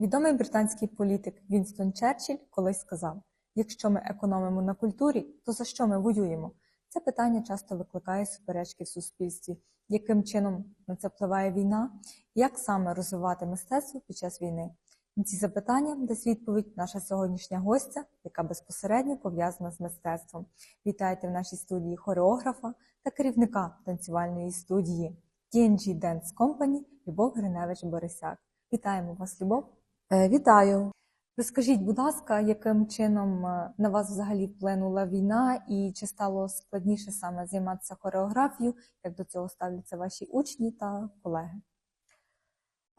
Відомий британський політик Вінстон Черчилль колись сказав: якщо ми економимо на культурі, то за що ми воюємо? Це питання часто викликає суперечки в суспільстві. Яким чином на це впливає війна? Як саме розвивати мистецтво під час війни? На ці запитання дасть відповідь наша сьогоднішня гостя, яка безпосередньо пов'язана з мистецтвом. Вітайте в нашій студії хореографа та керівника танцювальної студії TNG Dance Company Любов Гриневич Борисяк. Вітаємо вас, Любов. Е, Вітаю. Розкажіть, будь ласка, яким чином е, на вас взагалі вплинула війна, і чи стало складніше саме займатися хореографією, як до цього ставляться ваші учні та колеги?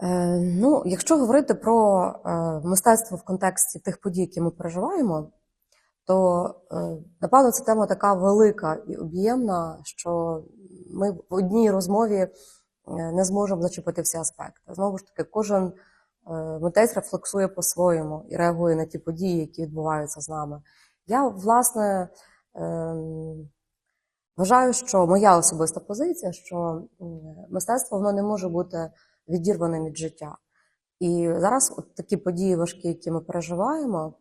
Е, Ну, якщо говорити про е, мистецтво в контексті тих подій, які ми переживаємо, то е, напевно це тема така велика і об'ємна, що ми в одній розмові е, не зможемо зачепити всі аспекти. Знову ж таки, кожен митець рефлексує по-своєму і реагує на ті події, які відбуваються з нами. Я, власне, ем, вважаю, що моя особиста позиція, що мистецтво воно не може бути відірваним від життя. І зараз от такі події важкі, які ми переживаємо,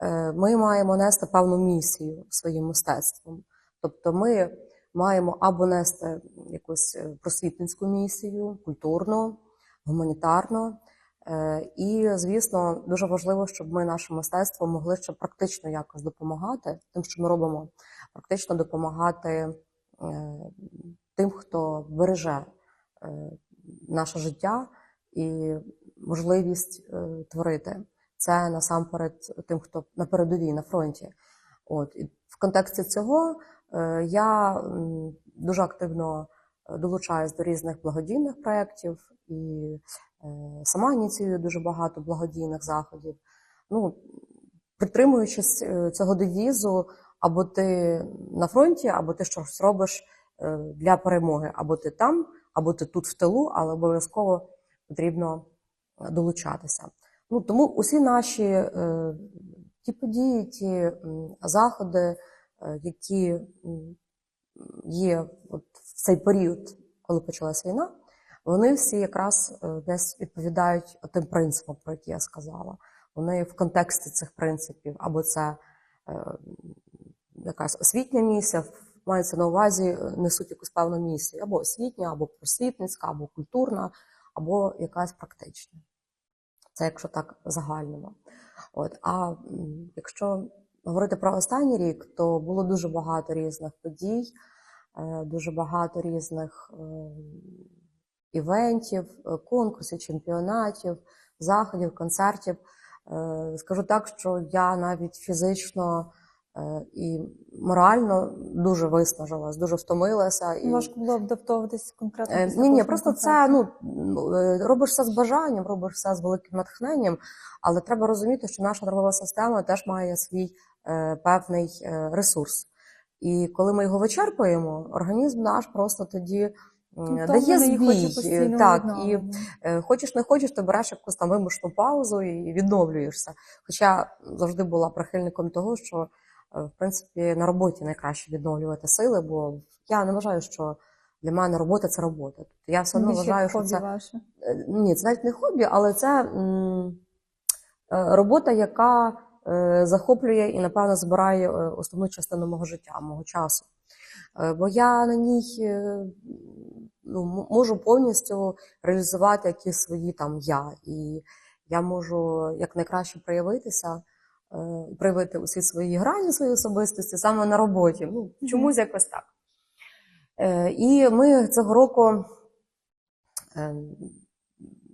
е, ми маємо нести певну місію своїм мистецтвом. Тобто ми маємо або нести якусь е, просвітницьку місію, культурну, гуманітарну. Е, І, звісно, дуже важливо, щоб ми нашим мистецтвом могли ще практично якось допомагати, тим, що ми робимо, практично допомагати е, тим, хто береже е, наше життя і можливість творити. Це насамперед тим, хто на передовій, на фронті. От і в контексті цього я дуже активно долучаюсь до різних благодійних проєктів і е, сама ініціюю дуже багато благодійних заходів. Ну, притримуючись е, цього девізу, або ти на фронті, або ти щось робиш е, для перемоги, або ти там, або ти тут в тилу, але обов'язково потрібно долучатися. Ну, тому усі наші ті події, ті заходи, які є от в цей період, коли почалась війна, вони всі якраз е, десь відповідають тим принципам, про які я сказала. Вони в контексті цих принципів, або це е, якась освітня місія, мається на увазі, е, несуть якусь певну місію, або освітня, або просвітницька, або культурна, або якась практична. Це якщо так загальному. От, а якщо говорити про останній рік, то було дуже багато різних подій, дуже багато різних е, івентів, е, конкурсів, чемпіонатів, заходів, концертів. Е, Скажу так, що я навіть фізично е, і морально дуже виснажилась, дуже втомилася. І... Важко було адаптовуватись конкретно. Е, Ні, ні, просто це ну е, робиш все з бажанням, робиш все з великим натхненням, але треба розуміти, що наша нервова система теж має свій е, певний е, ресурс. І коли ми його вичерпуємо, організм наш просто тоді Ну, дає збій. Так, і е, хочеш не хочеш, ти береш якусь там вимушену паузу і відновлюєшся. Хоча завжди була прихильником того, що е, в принципі на роботі найкраще відновлювати сили, бо я не вважаю, що для мене робота це робота. Тобто я все одно вважаю, що це ваше. Е, ні, це навіть не хобі, але це м, е, робота, яка е, захоплює і, напевно, збирає е, основну частину мого життя, мого часу. Е, Бо я на ній е, ну, можу повністю реалізувати якісь свої там я, і я можу якнайкраще проявитися, е, проявити усі свої грані своєї особистості саме на роботі. Ну, чомусь якось так. Е, І ми цього року е,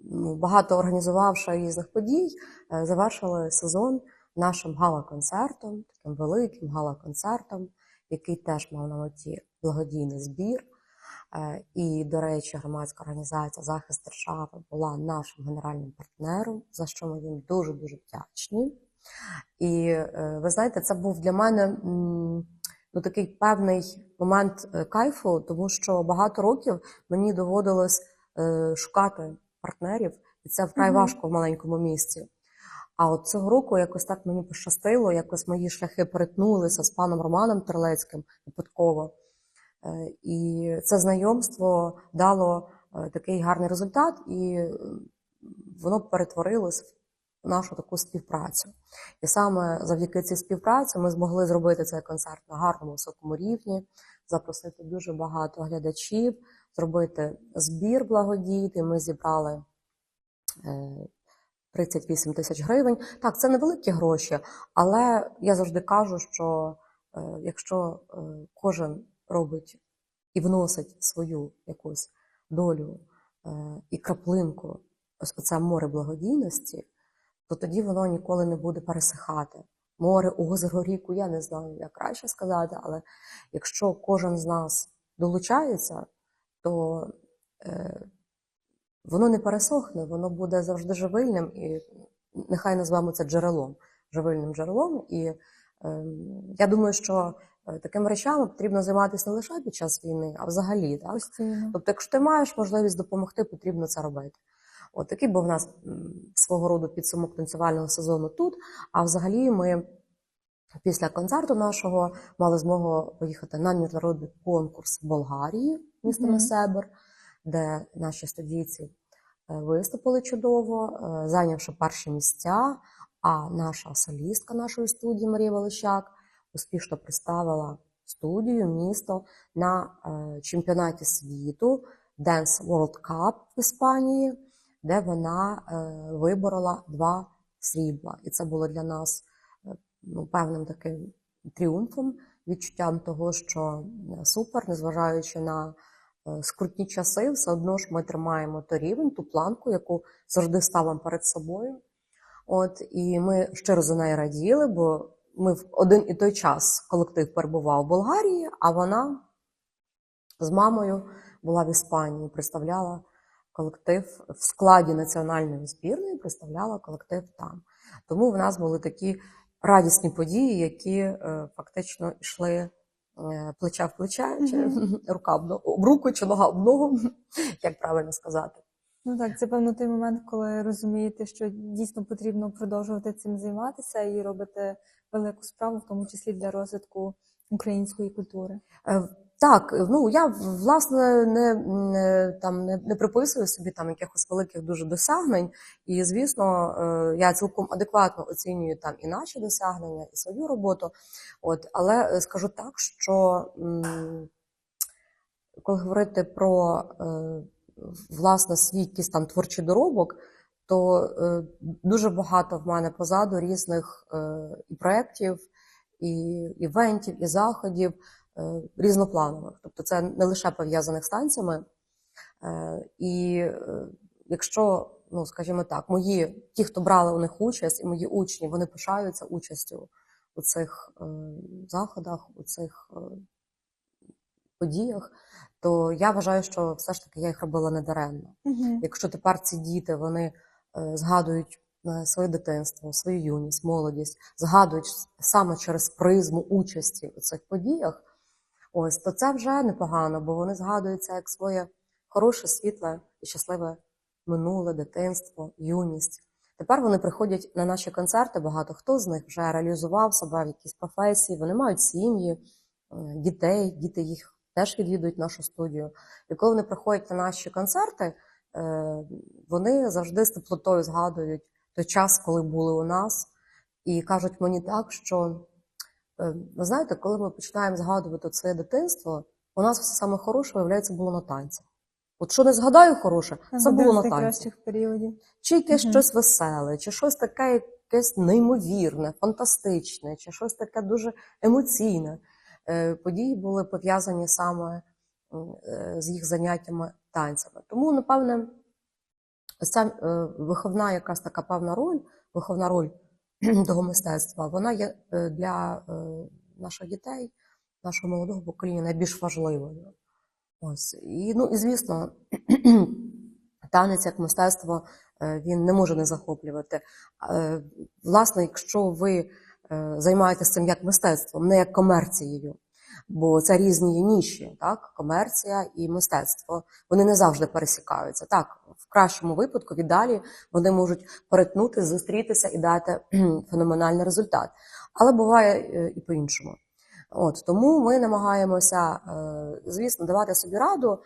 ну, багато організувавши різних подій, е, завершили сезон нашим гала-концертом, таким великим гала-концертом, який теж мав на меті благодійний збір. Е, І, до речі, громадська організація Захист держави була нашим генеральним партнером, за що ми їм дуже дуже вдячні. І е, ви знаєте, це був для мене ну, такий певний момент е, кайфу, тому що багато років мені доводилось шукати партнерів, і це вкрай важко в маленькому місці. А от цього року якось так мені пощастило, якось мої шляхи перетнулися з паном Романом Терлецьким випадково. Е, І це знайомство дало е, такий гарний результат, і е, воно перетворилось в нашу таку співпрацю. І саме завдяки цій співпраці ми змогли зробити цей концерт на гарному високому рівні, запросити дуже багато глядачів, зробити збір благодійний. Ми зібрали 38 тисяч гривень. Так, це невеликі гроші, але я завжди кажу, що е, якщо е, кожен робить і вносить свою якусь долю е, і краплинку, ось оце море благодійності, то тоді воно ніколи не буде пересихати. Море, озеро, ріку, я не знаю, як краще сказати, але якщо кожен з нас долучається, то воно не пересохне, воно буде завжди живильним, і нехай назвемо це джерелом, живильним джерелом. І е, я думаю, що е, такими речами потрібно займатися не лише під час війни, а взагалі. Так? Тобто, якщо ти маєш можливість допомогти, потрібно це робити. От такий був у нас свого роду підсумок танцювального сезону тут. А взагалі ми після концерту нашого мали змогу поїхати на міжнародний конкурс в Болгарії, місто Мгм. Месебр, де наші студійці е, виступили чудово, е, зайнявши перші місця. А наша солістка нашої студії Марія Волощак успішно представила студію, місто на е, чемпіонаті світу Dance World Cup в Іспанії, де вона виборола два срібла. І це було для нас ну, певним таким тріумфом, відчуттям того, що супер, незважаючи на скрутні часи, все одно ж ми тримаємо той рівень, ту планку, яку завжди ставимо перед собою. От і ми щиро за неї раділи, бо ми в один і той час колектив перебував в Болгарії, а вона з мамою була в Іспанії, представляла колектив в складі національної збірної, представляла колектив там. Тому в нас були такі радісні події, які е, фактично йшли е, плече в плече, чи рука об, ногу, руку, чи нога об ногу, як правильно сказати. Ну так, це певно той момент, коли розумієте, що дійсно потрібно продовжувати цим займатися і робити велику справу, в тому числі для розвитку української культури. Так, ну я власне не, там не, не приписую собі там якихось великих дуже досягнень, і звісно, е, я цілком адекватно оцінюю там і наші досягнення, і свою роботу. От, але е, скажу так, що коли говорити про е, власне свій якийсь там творчий доробок, то дуже багато в мене позаду різних і проєктів, і івентів, і заходів різнопланових. Тобто це не лише пов'язаних з танцями. Е, І е, якщо, ну скажімо так, мої ті, хто брали у них участь, і мої учні, вони пишаються участю у цих е, заходах, у цих е, подіях, то я вважаю, що все ж таки я їх робила недаремно. Угу. Якщо тепер ці діти вони е, згадують е, своє дитинство, свою юність, молодість, згадують саме через призму участі у цих подіях, ось то це вже непогано, бо вони згадують це як своє хороше, світле і щасливе минуле дитинство, юність. Тепер вони приходять на наші концерти. Багато хто з них вже реалізував себе в якійсь професії, вони мають сім'ї, е, дітей, діти їх теж відвідують нашу студію. І коли вони приходять на наші концерти, е, вони завжди з теплотою згадують той час, коли були у нас, і кажуть мені так, що ви знаєте, коли ми починаємо згадувати своє дитинство, у нас все саме хороше, виявляється, було на танцях. От що не згадаю хороше, це було на танцях. періодів. Чи якесь Мгм. щось веселе, чи щось таке якесь неймовірне, фантастичне, чи щось таке дуже емоційне. Е, Події були пов'язані саме е, з їх заняттями танцями. Тому, напевне, ось ця е, виховна якась така певна роль, виховна роль того мистецтва, вона є е, для е, наших дітей, нашого молодого покоління найбільш важливою. Ось. І, ну, і звісно, танець як мистецтво е, він не може не захоплювати. Власне, якщо ви займаєтеся цим як мистецтвом, не як комерцією, бо це різні ніші, так? комерція і мистецтво, вони не завжди пересікаються. Так, в кращому випадку, віддалі вони можуть перетнути, зустрітися і дати феноменальний результат. Але буває е, і по-іншому. От тому ми намагаємося, е, звісно, давати собі раду е,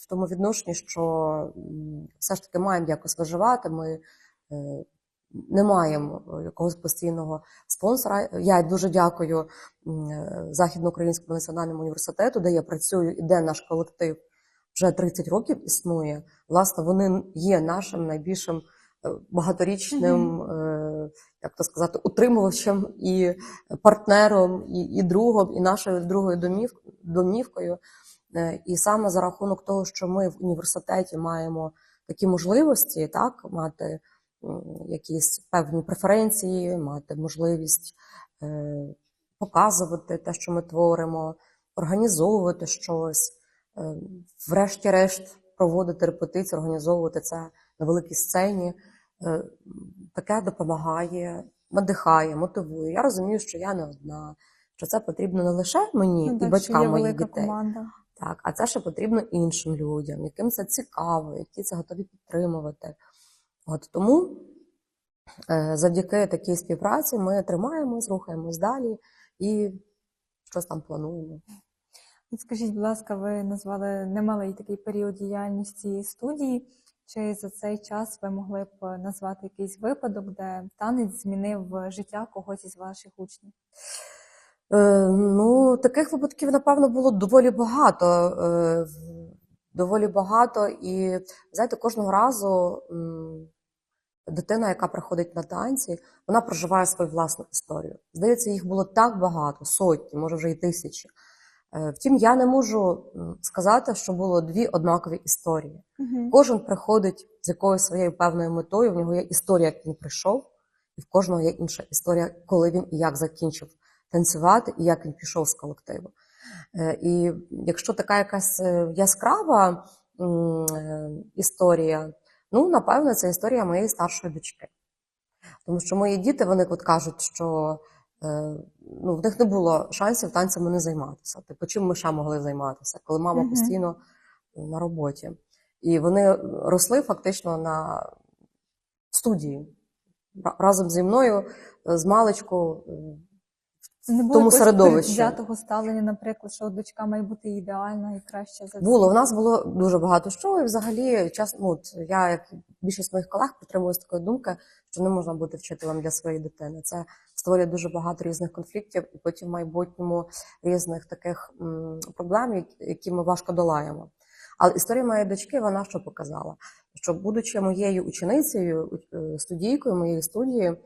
в тому відношенні, що все ж таки маємо якось виживати. Ми не маємо е, якогось постійного спонсора. Я дуже дякую е, Західноукраїнському національному університету, де я працюю і де наш колектив вже 30 років існує. Власне, вони є нашим найбільшим е, багаторічним, е, як то сказати, утримувачем і партнером, і, і другом, і нашою другою домів, домівкою. І саме за рахунок того, що ми в університеті маємо такі можливості, так, мати якісь певні преференції, мати можливість е, показувати те, що ми творимо, організовувати щось, е, врешті-решт проводити репетиції, організовувати це на великій сцені. Е, Таке допомагає, надихає, мотивує. Я розумію, що я не одна, що це потрібно не лише мені Ну, і так, батькам моїх дітей. команда. Так, а це ще потрібно іншим людям, яким це цікаво, які це готові підтримувати. От тому е, завдяки такій співпраці ми тримаємось, рухаємось далі і щось там плануємо. Скажіть, будь ласка, ви назвали немалий такий період діяльності студії. Чи за цей час ви могли б назвати якийсь випадок, де танець змінив життя когось із ваших учнів? Е, ну, таких випадків, напевно, було доволі багато. Е, доволі багато. І знаєте, кожного разу м, дитина, яка приходить на танці, вона проживає свою власну історію. Здається, їх було так багато, сотні, може вже і тисячі. Е, Втім, я не можу сказати, що було дві однакові історії. Угу. Кожен приходить з якоюсь своєю певною метою. В нього є історія, як він прийшов, і в кожного є інша історія, коли він і як закінчив танцювати, і як він пішов з колективу. Е, І якщо така якась е, яскрава історія, ну напевно, це історія моєї старшої дочки. Тому що мої діти вони от кажуть, що е, ну, в них не було шансів танцями не займатися. Типу, чим ми ще могли займатися, коли мама Мгм. постійно на роботі. І вони росли фактично на студії разом зі мною, е, з маличку. Не було тому середовищі. взятого ставлення, наприклад, що дочка має бути ідеальна і краща за Було, в нас було дуже багато що, і взагалі час, ну, я, як більшість моїх колег, притримуюсь такої думки, що не можна бути вчителем для своєї дитини. Це створює дуже багато різних конфліктів, і потім в майбутньому різних таких м, проблем, які- ми важко долаємо. Але історія моєї дочки, вона що показала? Що, будучи моєю ученицею, е, студійкою моєї студії,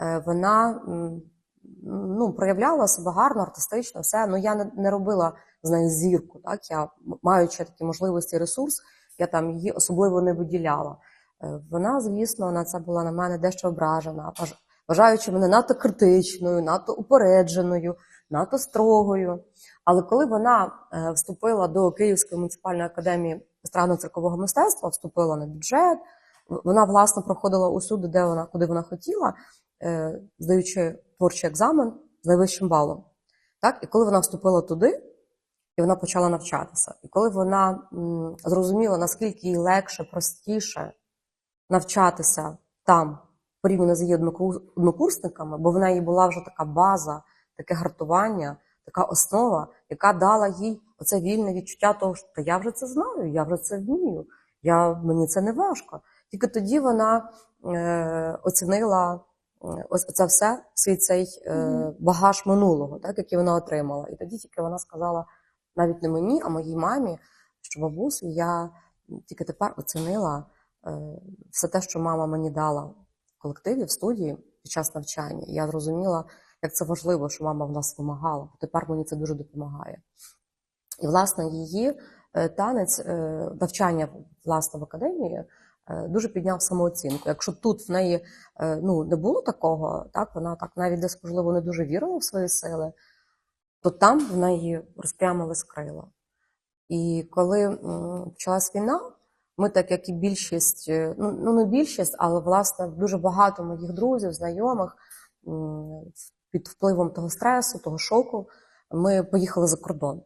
е, вона ну, проявляла себе гарно, артистично, все. Ну я не, не робила з нею зірку. Так? Я, маючи такі можливості ресурс, я там її особливо не виділяла. Е, Вона, звісно, на це була на мене дещо ображена, вважаючи мене надто критичною, надто упередженою, надто строгою. Але коли вона е, вступила до Київської муніципальної академії естрадно-циркового мистецтва, вступила на бюджет, вона власне проходила усюди, де вона куди вона хотіла, е, здаючи творчий екзамен з найвищим балом. Так? І коли вона вступила туди, і вона почала навчатися. І коли вона м, зрозуміла, наскільки їй легше, простіше навчатися там порівняно з її однокурсниками, бо в неї була вже така база, таке гартування, така основа, яка дала їй оце вільне відчуття того, що я вже це знаю, я вже це вмію, я, мені це не важко. Тільки тоді вона е, оцінила ось це все, свій цей е, багаж минулого, так, який вона отримала. І тоді тільки вона сказала навіть не мені, а моїй мамі, що бабусю, я тільки тепер оцінила е, все те, що мама мені дала в колективі, в студії під час навчання. І я зрозуміла, як це важливо, що мама в нас вимагала. Тепер мені це дуже допомагає. І, власне, її е, танець, е, навчання власне в академії е, дуже підняв самооцінку. Якщо тут в неї е, ну, не було такого, так вона так навіть десь, можливо, не дуже вірила в свої сили, то там в неї розпрямились крила. І коли почалась війна, ми, так як і більшість, е, ну, ну не більшість, але власне дуже багато моїх друзів, знайомих під впливом того стресу, того шоку, ми поїхали за кордон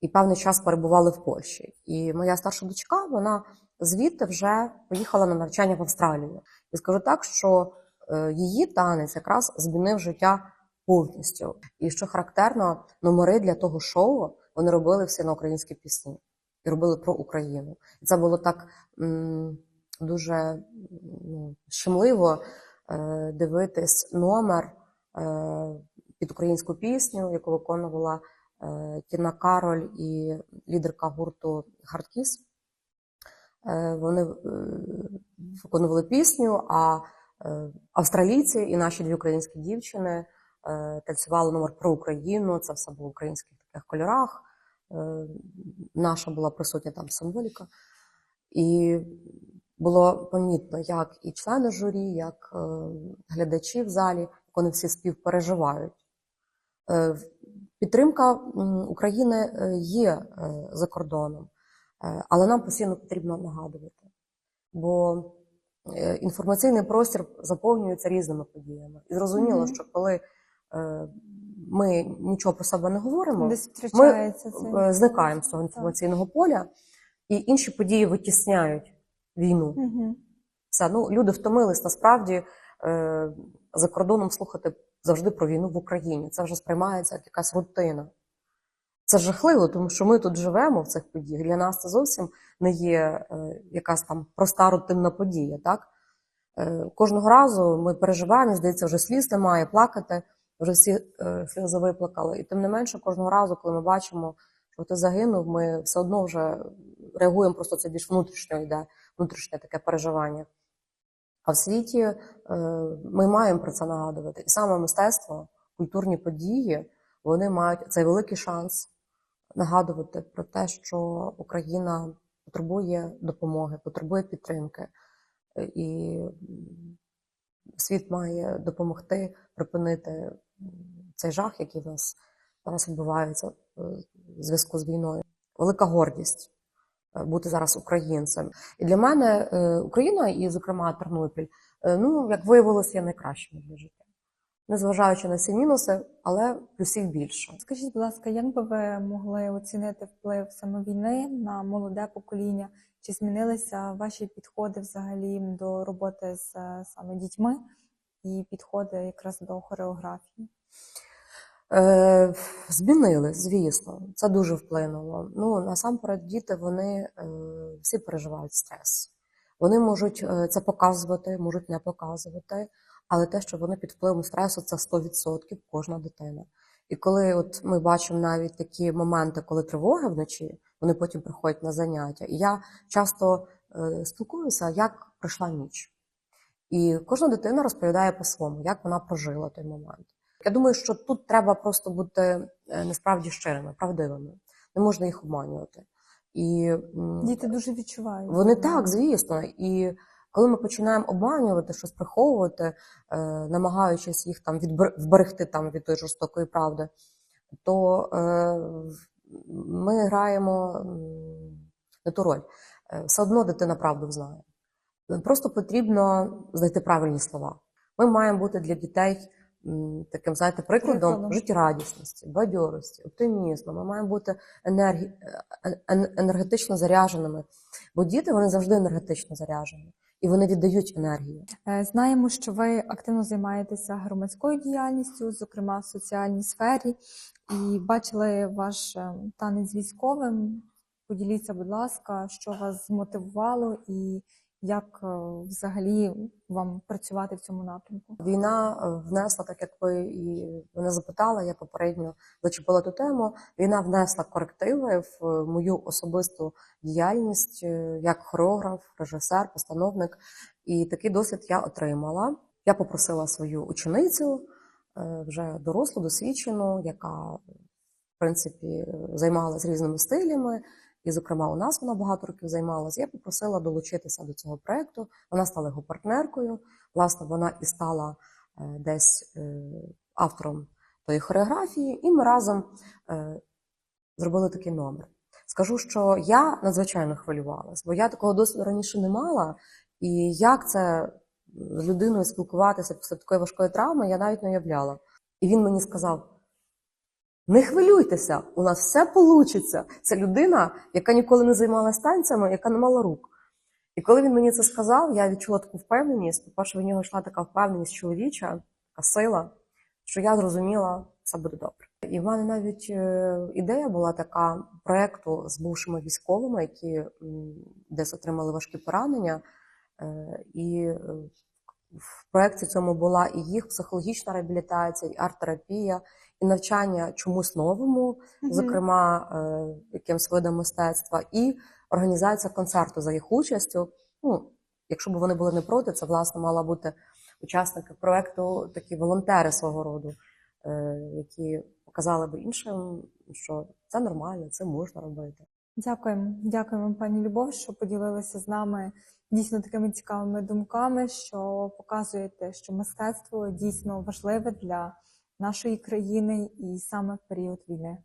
і певний час перебували в Польщі. І моя старша дочка, вона звідти вже поїхала на навчання в Австралію. І скажу так, що е, її танець якраз змінив життя повністю. І що характерно, номери для того шоу вони робили всі на українські пісні і робили про Україну. І це було так м, дуже ну, щемливо. е, дивитись номер е, під українську пісню, яку виконувала е, Тіна Кароль і лідерка гурту Хардкіс. Е, Вони е, виконували пісню, а е, австралійці і наші дві українські дівчини танцювали номер про Україну. Це все було в українських таких кольорах. Наша була присутня там символіка. І було помітно, як і члени журі, як глядачі в залі, як вони всі співпереживають. Підтримка України є за кордоном, але нам постійно потрібно нагадувати, бо е, інформаційний простір заповнюється різними подіями. І зрозуміло, Мгм. що коли е, ми нічого про себе не говоримо, Десь втрачається це. е, зникаємо з цього інформаційного поля, і інші події витісняють війну. Мгм. Все, ну, люди втомились насправді е, за кордоном слухати завжди про війну в Україні. Це вже сприймається як якась рутина. Це жахливо, тому що ми тут живемо в цих подіях. Для нас це зовсім не є е, якась там проста рутинна подія. Так? Е, кожного разу ми переживаємо, здається, вже сліз немає, плакати, вже всі е, сльози виплакали. І тим не менше, кожного разу, коли ми бачимо, що ти загинув, ми все одно вже реагуємо, просто це більш внутрішньо йде, внутрішнє таке переживання. А в світі ми маємо про це нагадувати. І саме мистецтво, культурні події, вони мають цей великий шанс нагадувати про те, що Україна потребує допомоги, потребує підтримки, Е, і світ має допомогти припинити цей жах, який в нас зараз відбувається е, в зв'язку з війною. Велика гордість е, бути зараз українцем. І для мене Україна, і, зокрема, Тернопіль, ну, як виявилося, є найкращими для життя. Незважаючи на всі мінуси, але плюсів більше. Скажіть, будь ласка, як би ви могли оцінити вплив саме війни на молоде покоління? Чи змінилися ваші підходи взагалі до роботи з е, саме дітьми і підходи якраз до хореографії? Е, змінили, звісно, це дуже вплинуло. Ну насамперед, діти вони е, всі переживають стрес. Вони можуть е, це показувати, можуть не показувати, але те, що вони під впливом стресу, це 100% кожна дитина. І коли от ми бачимо навіть такі моменти, коли тривоги вночі, вони потім приходять на заняття. І я часто е, спілкуюся, як пройшла ніч. І кожна дитина розповідає по-своєму, як вона прожила той момент. Я думаю, що тут треба просто бути е, насправді щирими, правдивими. Не можна їх обманювати. І Діти дуже відчувають. вони так, звісно. І коли ми починаємо обманювати, щось приховувати, е, намагаючись їх там вберегти там від тої жорстокої правди, то е, ми граємо не ту роль. Е, Все одно дитина правду знає. Просто потрібно знайти правильні слова. Ми маємо бути для дітей таким, знаєте, прикладом Прикладом. життєрадісності, бадьорості, оптимізму. Ми маємо бути енергі... енергетично зарядженими, бо діти вони завжди енергетично заряджені і вони віддають енергію. Е, Знаємо, що ви активно займаєтеся громадською діяльністю, зокрема в соціальній сфері, і бачили ваш е, танець військовим. Поділіться, будь ласка, що вас змотивувало і як е, взагалі вам працювати в цьому напрямку? Війна е, внесла, так як ви і мене запитали, я попередньо зачепила ту тему. Війна внесла корективи в е, мою особисту діяльність як хореограф, режисер, постановник. І такий досвід я отримала. Я попросила свою ученицю, вже дорослу, досвідчену, яка в принципі займалася різними стилями. І, зокрема, у нас вона багато років займалася. Я попросила долучитися до цього проекту. Вона стала його партнеркою. Власне, вона і стала е, десь е, автором тої хореографії, і ми разом е, зробили такий номер. Скажу, що я надзвичайно хвилювалась, бо я такого досвіду раніше не мала. І як це з людиною спілкуватися після такої важкої травми, я навіть не уявляла. І він мені сказав: не хвилюйтеся, у нас все вийде. Це людина, яка ніколи не займалася танцями, яка не мала рук. І коли він мені це сказав, я відчула таку впевненість. По-перше, в нього йшла така впевненість чоловіча, така сила, що я зрозуміла, все буде добре. І в мене навіть е, ідея була така проєкту з бувшими військовими, які десь отримали важкі поранення. Е, І е, в проєкті цьому була і їх психологічна реабілітація, і арт-терапія, навчання чомусь новому, Мгм. зокрема е, якимсь видам мистецтва, і організація концерту за їх участю. Ну, якщо б вони були не проти, це власне мала бути учасники проекту, такі волонтери свого роду, е, які показали б іншим, що це нормально, це можна робити. Дякуємо, дякуємо, пані Любов, що поділилися з нами дійсно такими цікавими думками, що показуєте, що мистецтво дійсно важливе для нашої країни і саме в період війни.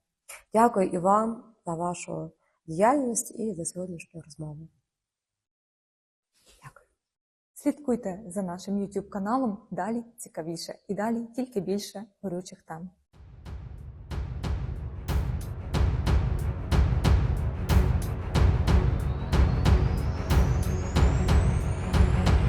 Дякую і вам за вашу діяльність і за сьогоднішню розмову. Дякую. Слідкуйте за нашим YouTube каналом. Далі цікавіше і далі тільки більше горючих тем.